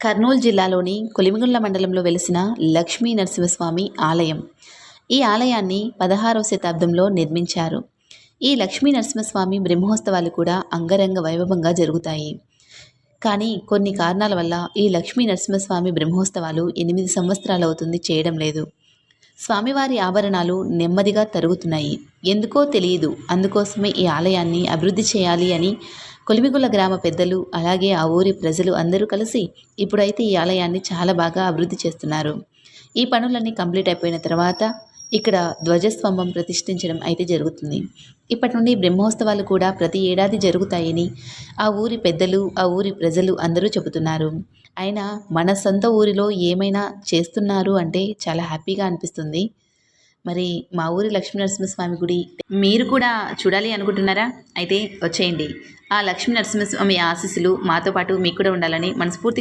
కర్నూలు జిల్లాలోని కొలిమిగుండ్ల మండలంలో వెలిసిన లక్ష్మీ నరసింహస్వామి ఆలయం. ఈ ఆలయాన్ని పదహారవ శతాబ్దంలో నిర్మించారు. ఈ లక్ష్మీ నరసింహస్వామి బ్రహ్మోత్సవాలు కూడా అంగరంగ వైభవంగా జరుగుతాయి. కానీ కొన్ని కారణాల వల్ల ఈ లక్ష్మీ నరసింహస్వామి బ్రహ్మోత్సవాలు ఎనిమిది సంవత్సరాలు అవుతుంది చేయడం లేదు. స్వామివారి ఆభరణాలు నెమ్మదిగా తరుగుతున్నాయి. ఎందుకో తెలియదు. అందుకోసమే ఈ ఆలయాన్ని అభివృద్ధి చేయాలి అని కొలిమిగుల గ్రామ పెద్దలు అలాగే ఆ ఊరి ప్రజలు అందరూ కలిసి ఇప్పుడైతే ఈ ఆలయాన్ని చాలా బాగా అభివృద్ధి చేస్తున్నారు. ఈ పనులన్నీ కంప్లీట్ అయిపోయిన తర్వాత ఇక్కడ ధ్వజస్తంభం ప్రతిష్ఠించడం అయితే జరుగుతుంది. ఇప్పటి నుండి బ్రహ్మోత్సవాలు కూడా ప్రతి ఏడాది జరుగుతాయని ఆ ఊరి పెద్దలు ఆ ఊరి ప్రజలు అందరూ చెబుతున్నారు. అయినా మన సొంత ఊరిలో ఏమైనా చేస్తున్నారు అంటే చాలా హ్యాపీగా అనిపిస్తుంది. మరి మా ఊరి లక్ష్మీ నరసింహస్వామి గుడి మీరు కూడా చూడాలి అనుకుంటున్నారా? అయితే వచ్చేయండి. ఆ లక్ష్మీ నరసింహస్వామి ఆశీస్సులు మాతో పాటు మీకు కూడా ఉండాలని మనస్ఫూర్తి